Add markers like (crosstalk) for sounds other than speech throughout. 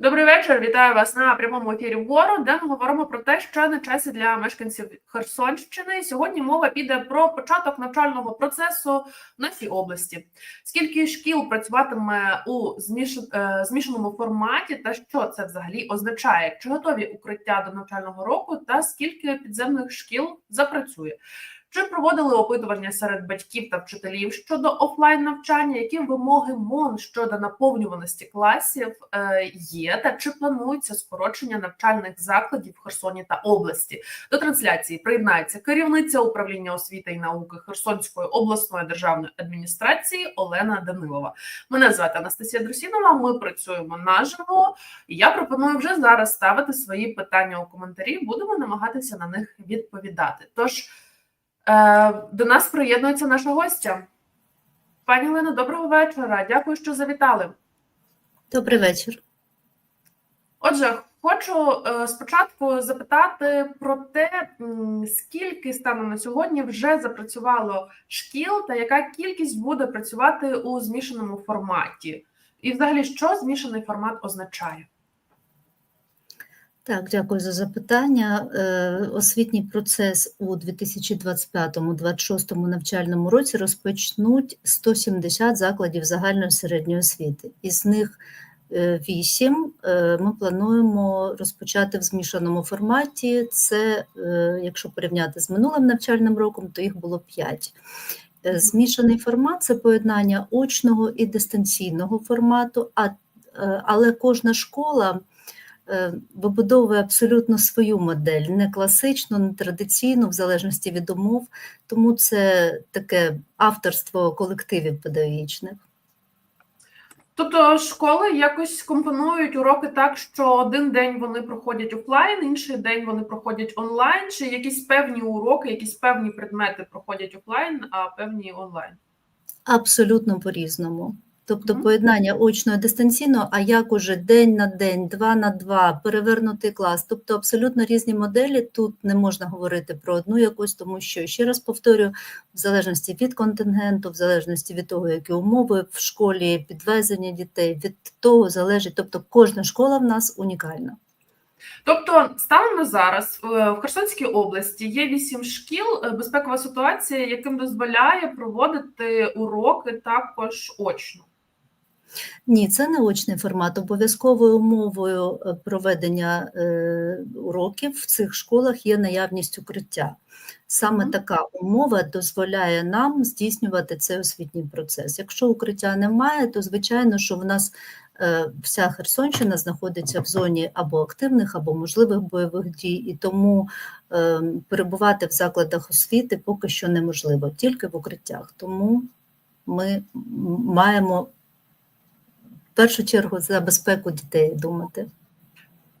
Добрий вечір. Вітаю вас на прямому ефірі вгору, де ми говоримо про те, що на часі для мешканців Херсонщини. Сьогодні мова піде про початок навчального процесу в нашій області. Скільки шкіл працюватиме у зміш... е, змішаному форматі, та що це взагалі означає? Чи готові укриття до навчального року, та скільки підземних шкіл запрацює? Чи проводили опитування серед батьків та вчителів щодо офлайн навчання? Які вимоги МОН щодо наповнюваності класів е, є? Та чи планується скорочення навчальних закладів в Херсоні та області? До трансляції приєднається керівниця управління освіти і науки Херсонської обласної державної адміністрації Олена Данилова. Мене звати Анастасія Друсінова. Ми працюємо наживо. Я пропоную вже зараз ставити свої питання у коментарі. Будемо намагатися на них відповідати. Тож. Е, До нас приєднується наша гостя. Пані Олено, доброго вечора. Дякую, що завітали. Добрий вечір. Отже, хочу е, спочатку запитати про те, скільки станом на сьогодні вже запрацювало шкіл, та яка кількість буде працювати у змішаному форматі, і взагалі, що змішаний формат означає? Так, дякую за запитання. Е, Освітній процес у 2025-2026 навчальному році розпочнуть 170 закладів загальної середньої освіти. Із них 8 ми плануємо розпочати в змішаному форматі. Це, е, якщо порівняти з минулим навчальним роком, то їх було 5. Е, Змішаний формат це поєднання очного і дистанційного формату, е, але кожна школа е, вибудовує абсолютно свою модель, не класичну, не традиційну, в залежності від умов, тому це таке авторство колективів педагогічних. Тобто школи якось компонують уроки так, що один день вони проходять офлайн, інший день вони проходять онлайн, чи якісь певні уроки, якісь певні предмети проходять офлайн, а певні онлайн. Абсолютно по-різному. Тобто поєднання очного і дистанційного, а як уже день на день, два на два, перевернутий клас. Тобто абсолютно різні моделі. Тут не можна говорити про одну якусь, тому що, ще раз повторюю, в залежності від контингенту, в залежності від того, які умови в школі, підвезення дітей, від того залежить. Тобто кожна школа в нас унікальна. Тобто, станом на зараз е, в Херсонській області є вісім шкіл, е, безпекова ситуація, яким дозволяє проводити уроки також очно. Ні, це не очний формат. Обов'язковою умовою е, проведення е, уроків в цих школах є наявність укриття. Саме така умова дозволяє нам здійснювати цей освітній процес. Якщо укриття немає, то звичайно, що в нас е, вся Херсонщина знаходиться в зоні або активних, або можливих бойових дій, і тому е, перебувати в закладах освіти поки що неможливо, тільки в укриттях. Тому ми маємо першу чергу за безпеку дітей думати.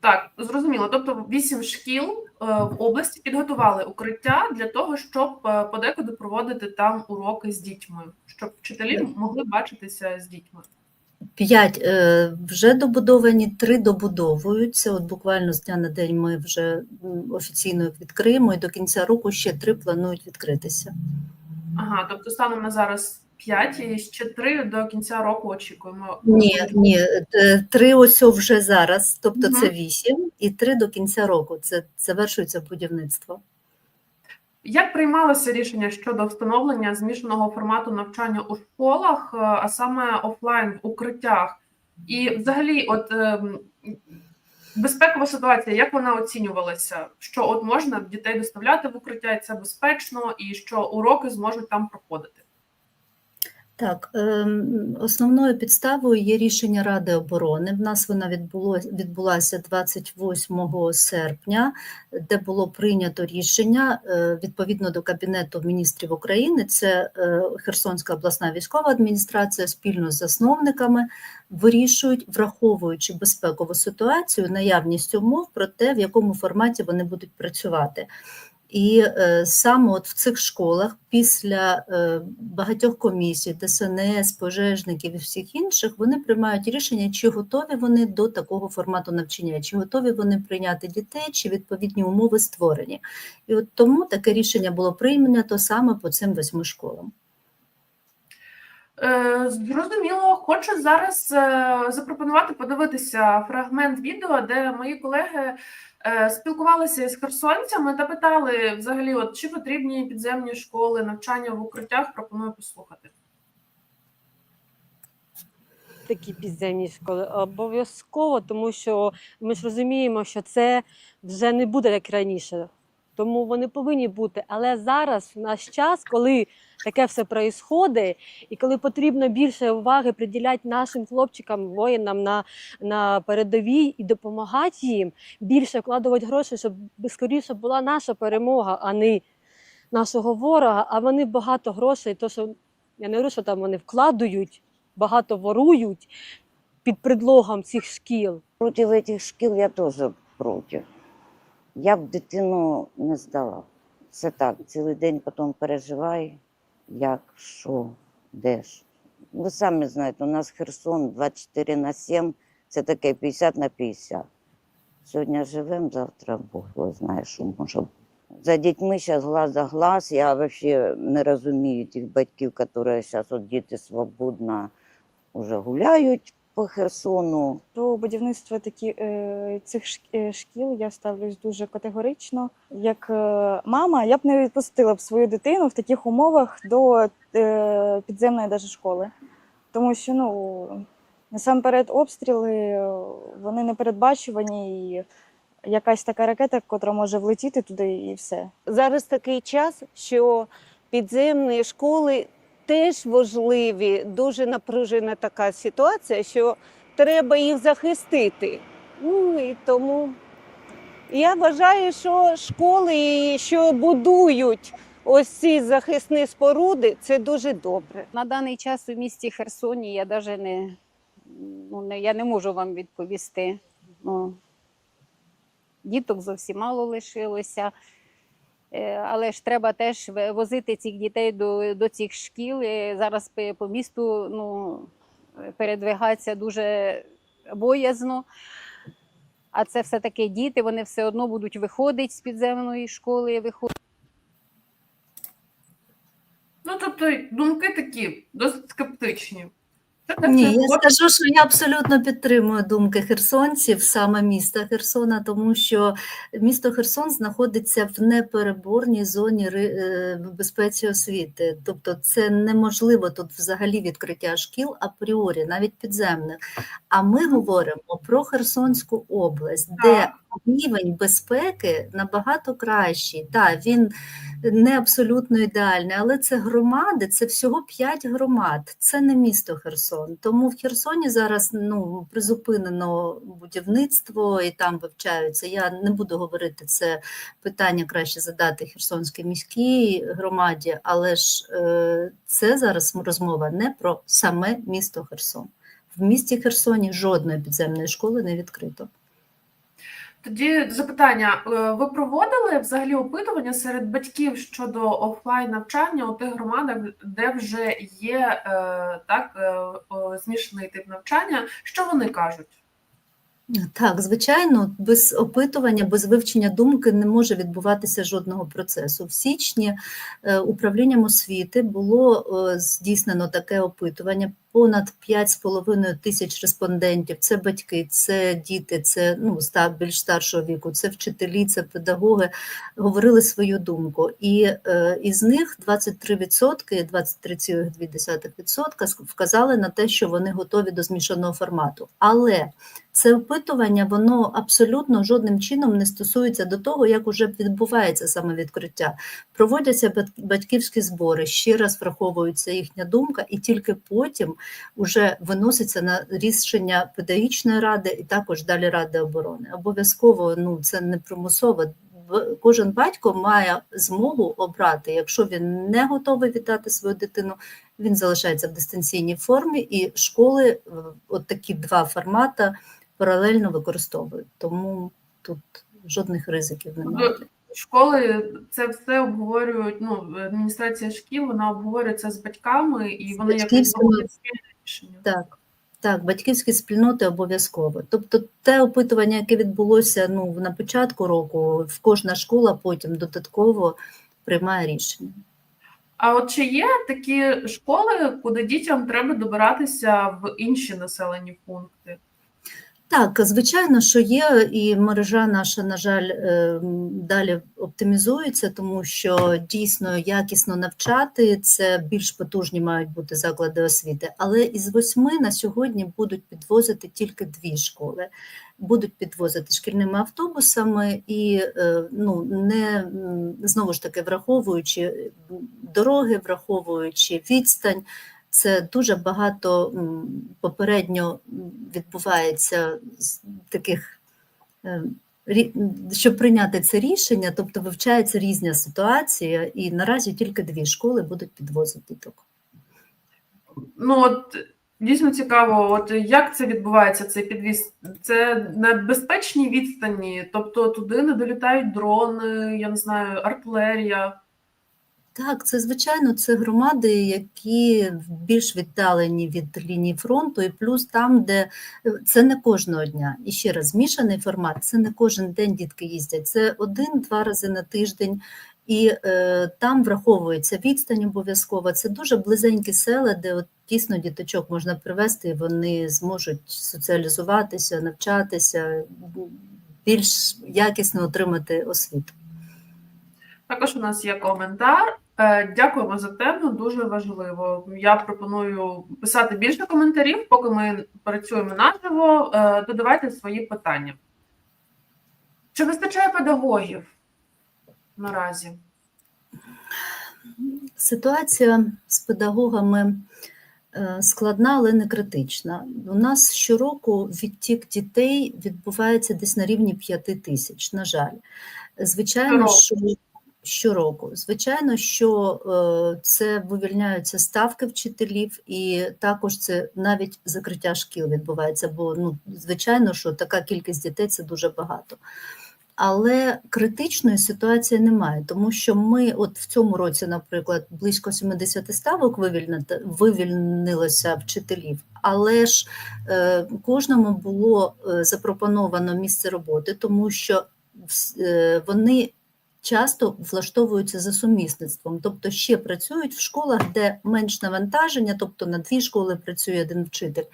Так, зрозуміло. Тобто, вісім шкіл е, в області підготували укриття для того, щоб е, подекуди проводити там уроки з дітьми, щоб вчителі могли бачитися з дітьми. П'ять е, вже добудовані, три добудовуються. От буквально з дня на день ми вже офіційно їх відкриємо, і до кінця року ще три планують відкритися. Ага, тобто станом на зараз п'ять і ще три до кінця року очікуємо. Ні, ні, е, три ось вже зараз, тобто це вісім, і три до кінця року. Це завершується будівництво. Як приймалося рішення щодо встановлення змішаного формату навчання у школах, е, а саме офлайн в укриттях? І взагалі, от ем, безпекова ситуація, як вона оцінювалася? Що от можна дітей доставляти в укриття, і це безпечно, і що уроки зможуть там проходити? Так, ем, основною підставою є рішення Ради оборони. В нас вона відбулася 28 серпня, де було прийнято рішення е, відповідно до Кабінету міністрів України. Це е, Херсонська обласна військова адміністрація спільно з засновниками вирішують, враховуючи безпекову ситуацію, наявність умов про те, в якому форматі вони будуть працювати. І е, саме от в цих школах після е, багатьох комісій, ДСНС, пожежників і всіх інших, вони приймають рішення, чи готові вони до такого формату навчання, чи готові вони прийняти дітей, чи відповідні умови створені. І от тому таке рішення було прийнято саме по цим восьми школам. Е, Зрозуміло, хочу зараз запропонувати подивитися фрагмент відео, де мої колеги спілкувалися з херсонцями та питали взагалі, от чи потрібні підземні школи, навчання в укриттях. Пропоную послухати. такі підземні школи обов'язково, тому що ми ж розуміємо, що це вже не буде як раніше. Тому вони повинні бути. Але зараз в наш час, коли таке все проїсходить, і коли потрібно більше уваги приділяти нашим хлопчикам, воїнам на, на передовій і допомагати їм, більше вкладувати гроші, щоб скоріше була наша перемога, а не нашого ворога. А вони багато грошей, то що я не говорю, що там вони вкладають, багато ворують під предлогом цих шкіл. Против этих шкіл я теж проти. Я б дитину не здала. Це так, цілий день потім переживаю, як, що, де ж. Ви самі знаєте, у нас Херсон 24 на 7, це таке 50 на 50. Сьогодні живемо, завтра Бог його знає, що може. За дітьми зараз глаз за глаз. Я взагалі не розумію тих батьків, які зараз от діти свободно вже гуляють по Херсону. До будівництва такі, е, цих е, шкіл я ставлюсь дуже категорично. Як е, мама, я б не відпустила б свою дитину в таких умовах до підземної даже школи. Тому що ну, насамперед обстріли вони не передбачувані, і якась така ракета, котра може влетіти туди, і все. зараз такий час, що підземні школи теж важливі, дуже напружена така ситуація, що треба їх захистити. Ну і тому я вважаю, що школи, що будують ось ці захисні споруди, це дуже добре. На даний час у місті Херсоні я даже не, ну, не, я не можу вам відповісти. Ну, діток зовсім мало лишилося. Е, Але ж треба теж возити цих дітей до, до цих шкіл. Е, Зараз по- місту ну, передвигатися дуже боязно. А це все-таки діти, вони все одно будуть виходити з підземної школи, виходити. Ну тобто думки такі досить скептичні. Ні, (laughs) я скажу, що я абсолютно підтримую думки херсонців, саме міста Херсона, тому що місто Херсон знаходиться в непереборній зоні е, безпеці освіти. Тобто це неможливо тут взагалі відкриття шкіл апріорі, навіть підземних. А ми говоримо про Херсонську область, де рівень безпеки набагато кращий. Так, він не абсолютно ідеальний, але це громади, це всього 5 громад, це не місто Херсон. Тому в Херсоні зараз ну, призупинено будівництво і там вивчаються. Я не буду говорити це питання краще задати Херсонській міській громаді, але ж е, це зараз розмова не про саме місто Херсон. В місті Херсоні жодної підземної школи не відкрито. Тоді запитання: Е, ви проводили взагалі опитування серед батьків щодо офлайн навчання у тих громадах, де вже є е, так е, змішаний тип навчання? Що вони кажуть? Так, звичайно, без опитування, без вивчення думки не може відбуватися жодного процесу. В січні е, управлінням освіти було е, здійснено таке опитування. Понад 5,5 тисяч респондентів. Це батьки, це діти, це ну, ста- більш старшого віку, це вчителі, це педагоги говорили свою думку. І е, із них 23%, 23,2% вказали на те, що вони готові до змішаного формату. Але це опитування воно абсолютно жодним чином не стосується до того, як уже відбувається саме відкриття. Проводяться бат- батьківські збори, ще раз враховується їхня думка, і тільки потім вже виноситься на рішення педагогічної ради і також далі ради оборони. Обов'язково ну це не примусово. Кожен батько має змогу обрати, якщо він не готовий вітати свою дитину, він залишається в дистанційній формі, і школи е, от такі два формати паралельно використовують. Тому тут жодних ризиків немає. Школи це все обговорюють. Ну, адміністрація шкіл вона обговорює це з батьками, і вони якось батьківськими- рішення. Так, так, батьківські спільноти обов'язково. Тобто, те опитування, яке відбулося ну, на початку року, в кожна школа потім додатково приймає рішення. А от чи є такі школи, куди дітям треба добиратися в інші населені пункти? Так, звичайно, що є, і мережа наша, на жаль, е, далі оптимізується, тому що дійсно якісно навчати це більш потужні мають бути заклади освіти. Але із восьми на сьогодні будуть підвозити тільки дві школи. Будуть підвозити шкільними автобусами і е, ну, не знову ж таки враховуючи дороги, враховуючи відстань. Це дуже багато попередньо відбувається з таких, е, щоб прийняти це рішення, тобто вивчається різна ситуація, і наразі тільки дві школи будуть підвозити діток. Ну от дійсно цікаво, от як це відбувається, цей підвіз? Це на безпечній відстані, тобто туди не долітають дрони, я не знаю, артилерія. Так, це звичайно, це громади, які більш віддалені від лінії фронту, і плюс там, де е, це не кожного дня. І ще раз, змішаний формат, це не кожен день дітки їздять, це один-два рази на тиждень. І е, там враховується відстань обов'язково. Це дуже близенькі села, де от дійсно діточок можна привезти, і вони зможуть соціалізуватися, навчатися, більш якісно отримати освіту. Також у нас є коментар. Е, Дякуємо за тему, дуже важливо. Я пропоную писати більше коментарів, поки ми працюємо наживо. Е, Додавайте свої питання. Чи вистачає педагогів наразі? Ситуація з педагогами е, складна, але не критична. У нас щороку відтік дітей відбувається десь на рівні 5 тисяч, на жаль. Звичайно, що щороку. Звичайно, що е, це вивільняються ставки вчителів, і також це навіть закриття шкіл відбувається, бо ну, звичайно, що така кількість дітей це дуже багато. Але критичної ситуації немає, тому що ми, от в цьому році, наприклад, близько 70 ставок вивільнилося вчителів, але ж е, кожному було е, запропоновано місце роботи, тому що е, вони часто влаштовуються за сумісництвом, тобто ще працюють в школах, де менш навантаження, тобто на дві школи працює один вчитель.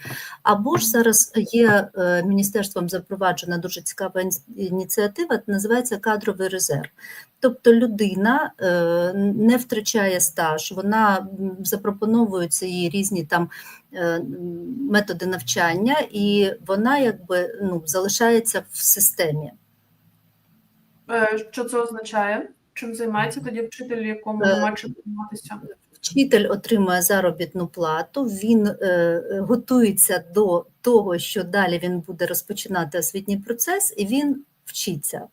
Або ж зараз є е, міністерством запроваджена дуже цікава ініціатива, називається кадровий резерв. Тобто людина е, не втрачає стаж, вона запропоновуються їй різні там е, методи навчання, і вона якби ну, залишається в системі. Е, Що це означає? Чим займається тоді вчитель, якому Е, немає чим займатися? Вчитель отримує заробітну плату, він е, готується до того, що далі він буде розпочинати освітній процес, і він вчиться.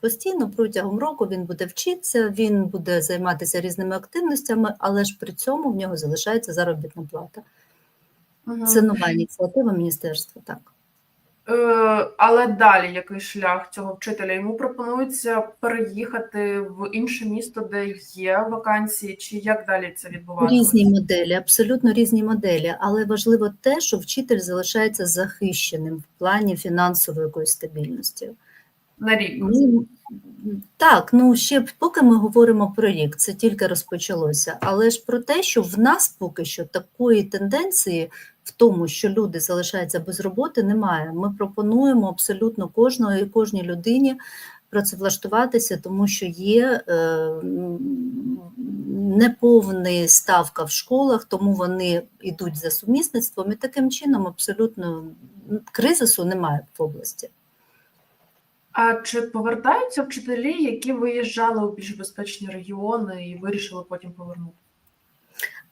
Постійно протягом року він буде вчитися, він буде займатися різними активностями, але ж при цьому в нього залишається заробітна плата. Мгм. Це нова ініціатива міністерства. Так. Е, Але далі який шлях цього вчителя? Йому пропонується переїхати в інше місто, де є вакансії, чи як далі це відбувається? Різні моделі, абсолютно різні моделі, але важливо те, що вчитель залишається захищеним в плані фінансової якоїсь стабільності. на рік. Ну, так, ну ще поки ми говоримо про рік, це тільки розпочалося. Але ж про те, що в нас поки що такої тенденції в тому, що люди залишаються без роботи, немає. Ми пропонуємо абсолютно кожної кожній людині працевлаштуватися, тому що є е, неповна ставка в школах, тому вони йдуть за сумісництвом, і таким чином абсолютно кризису немає в області. А чи повертаються вчителі, які виїжджали у більш безпечні регіони і вирішили потім повернути?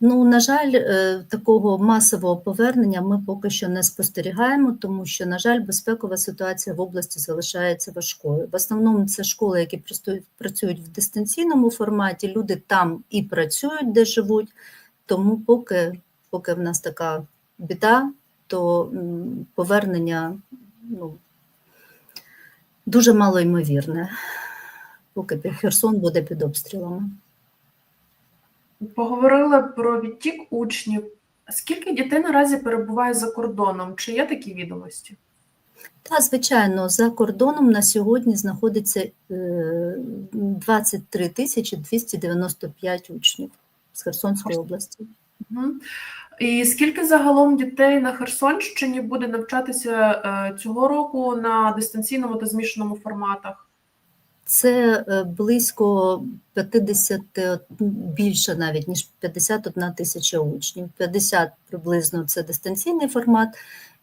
Ну, на жаль, е, такого масового повернення ми поки що не спостерігаємо, тому що, на жаль, безпекова ситуація в області залишається важкою. В основному це школи, які працюють, в дистанційному форматі. Люди там і працюють, де живуть. Тому, поки, поки в нас така біда, то повернення ну, дуже мало ймовірне, поки Херсон буде під обстрілами. Поговорили про відтік учнів. Скільки дітей наразі перебуває за кордоном? Чи є такі відомості? Та, звичайно, за кордоном на сьогодні знаходиться е, 23 тисячі 295 учнів. з Херсонської області. І скільки загалом дітей на Херсонщині буде навчатися е, цього року на дистанційному та змішаному форматах? Це е, близько 50, е, більше навіть, ніж 51 тисяча учнів. 50 приблизно це дистанційний формат,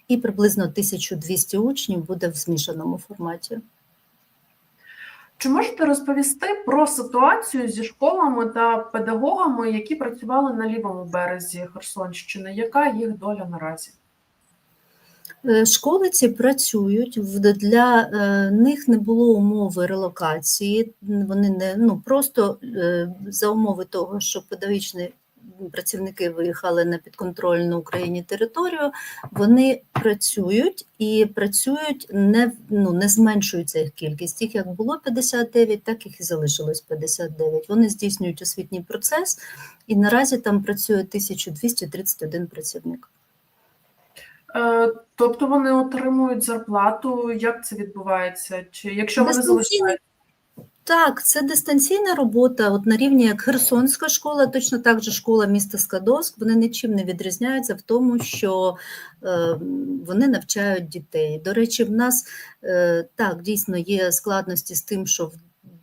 і приблизно 1200 учнів буде в змішаному форматі. Чи можете розповісти про ситуацію зі школами та педагогами, які працювали на лівому березі Херсонщини? Яка їх доля наразі? Е, Школи ці працюють, для е, них не було умови релокації, вони не ну просто е, за умови того, що педагогічні працівники виїхали на підконтрольну Україні територію, вони працюють і працюють не, ну, не зменшується їх кількість. Їх як було 59, так їх і залишилось 59. Вони здійснюють освітній процес, і наразі там працює 1231 працівник. Е, Тобто вони отримують зарплату? Як це відбувається? Чи якщо вони залишають? Так, це дистанційна робота, от на рівні як Херсонська школа, точно так же школа міста Скадовськ, вони нічим не відрізняються в тому, що е, вони навчають дітей. До речі, в нас е, так дійсно є складності з тим, що в-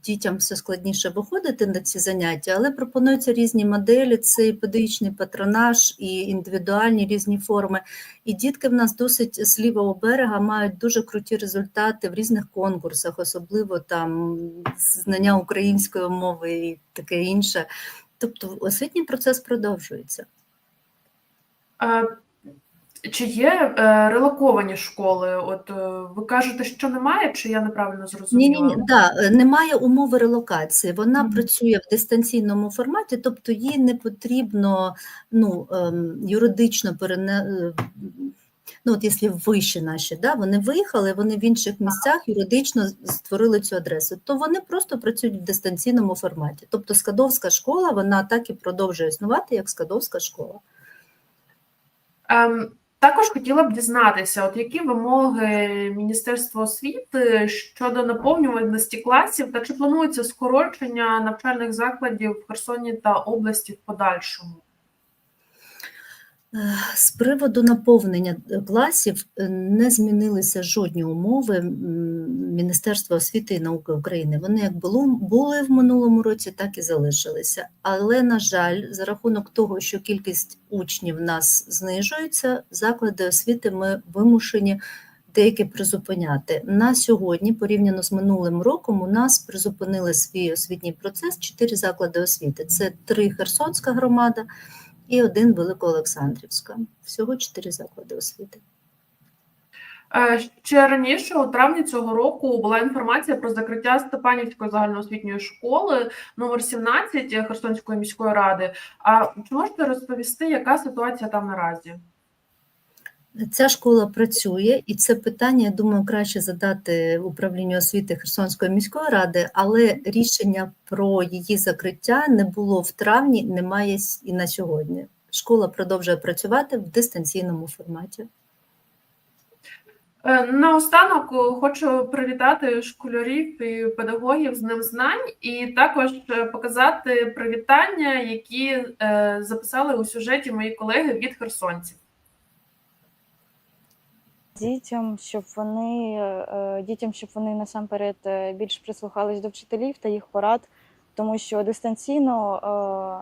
дітям все складніше виходити на ці заняття, але пропонуються різні моделі: це і педагогічний патронаж, і індивідуальні різні форми. І дітки в нас досить з лівого берега мають дуже круті результати в різних конкурсах, особливо там знання української мови і таке інше. Тобто освітній процес продовжується. Е, Чи є е, релоковані школи? От е, ви кажете, що немає, чи я неправильно зрозуміла? ні, ні, да, е, немає умови релокації. Вона Мгм. працює в дистанційному форматі, тобто їй не потрібно ну, ем, юридично перене. е, Ну, от якщо вищі наші, да, вони виїхали, вони в інших місцях юридично створили цю адресу, то вони просто працюють в дистанційному форматі. Тобто Скадовська школа, вона так і продовжує існувати, як Скадовська школа. Ем, також хотіла б дізнатися, от які вимоги Міністерства освіти щодо наповнюваності класів та чи планується скорочення навчальних закладів в Херсоні та області в подальшому? З приводу наповнення е, класів е, не змінилися жодні умови Міністерства освіти і науки України. Вони як було, були в минулому році, так і залишилися. Але, на жаль, за рахунок того, що кількість учнів в нас знижується, заклади освіти ми вимушені деякі призупиняти. На сьогодні, порівняно з минулим роком, у нас призупинили свій освітній процес чотири заклади освіти. Це три Херсонська громада і один Великоолександрівська. Всього чотири заклади освіти. Е, Ще раніше, у травні цього року, була інформація про закриття Степанівської загальноосвітньої школи номер 17 Херсонської міської ради. А чи можете розповісти, яка ситуація там наразі? Ця школа працює, і це питання, я думаю, краще задати управлінню освіти Херсонської міської ради, але рішення про її закриття не було в травні, немає і на сьогодні. Школа продовжує працювати в дистанційному форматі. Е, Наостанок е, хочу привітати школярів і педагогів з Днем знань, і також е, показати привітання, які записали у сюжеті мої колеги від херсонців. Дітям, щоб вони е, дітям, щоб вони насамперед е, більш прислухались до вчителів та їх порад, тому що дистанційно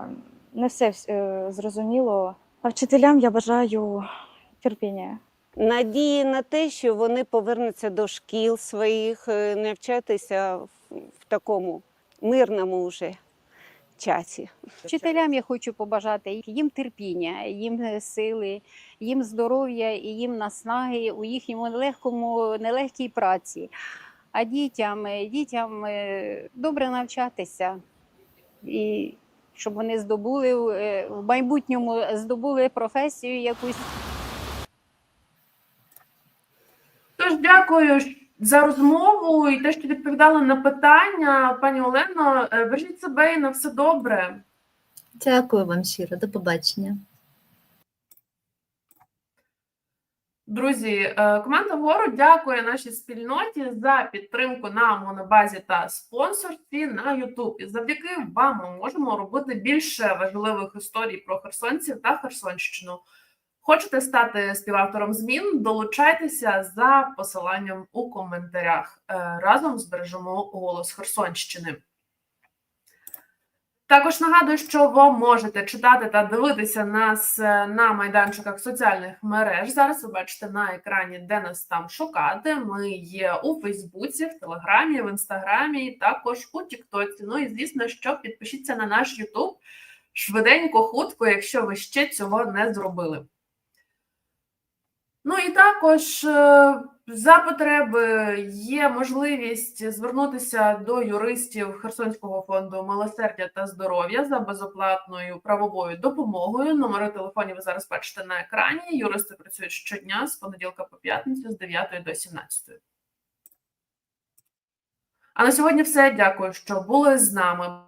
е, не все е, зрозуміло. А вчителям я бажаю терпіння. Надії на те, що вони повернуться до шкіл своїх, е, навчатися в такому мирному вже часі. Вчителям я хочу побажати їм терпіння, їм е, сили, їм здоров'я і їм наснаги у їхньому нелегкому, нелегкій праці. А дітям, е, дітям е, добре навчатися і щоб вони здобули в майбутньому здобули професію якусь. Тож дякую за розмову і те, що відповідали на питання, пані Олено. Е, Бережіть себе і на все добре. Дякую вам щиро, до побачення. Друзі, е, команда вгору дякує нашій спільноті за підтримку на монобазі та спонсорстві на Ютубі. Завдяки вам ми можемо робити більше важливих історій про херсонців та Херсонщину. Хочете стати співавтором змін? Долучайтеся за посиланням у коментарях. Е, Разом збережемо голос Херсонщини. Також нагадую, що ви можете читати та дивитися нас е, на майданчиках соціальних мереж. Зараз ви бачите на екрані, де нас там шукати. Ми є у Фейсбуці, в Телеграмі, в Інстаграмі, також у Тіктоці. Ну і звісно, що підпишіться на наш Ютуб швиденько, хутко, якщо ви ще цього не зробили. Ну і також е, за потреби є можливість звернутися до юристів Херсонського фонду милосердя та здоров'я за безоплатною правовою допомогою. Номери телефонів ви зараз бачите на екрані. Юристи працюють щодня з понеділка по п'ятницю з 9 до 17. А на сьогодні все. Дякую, що були з нами.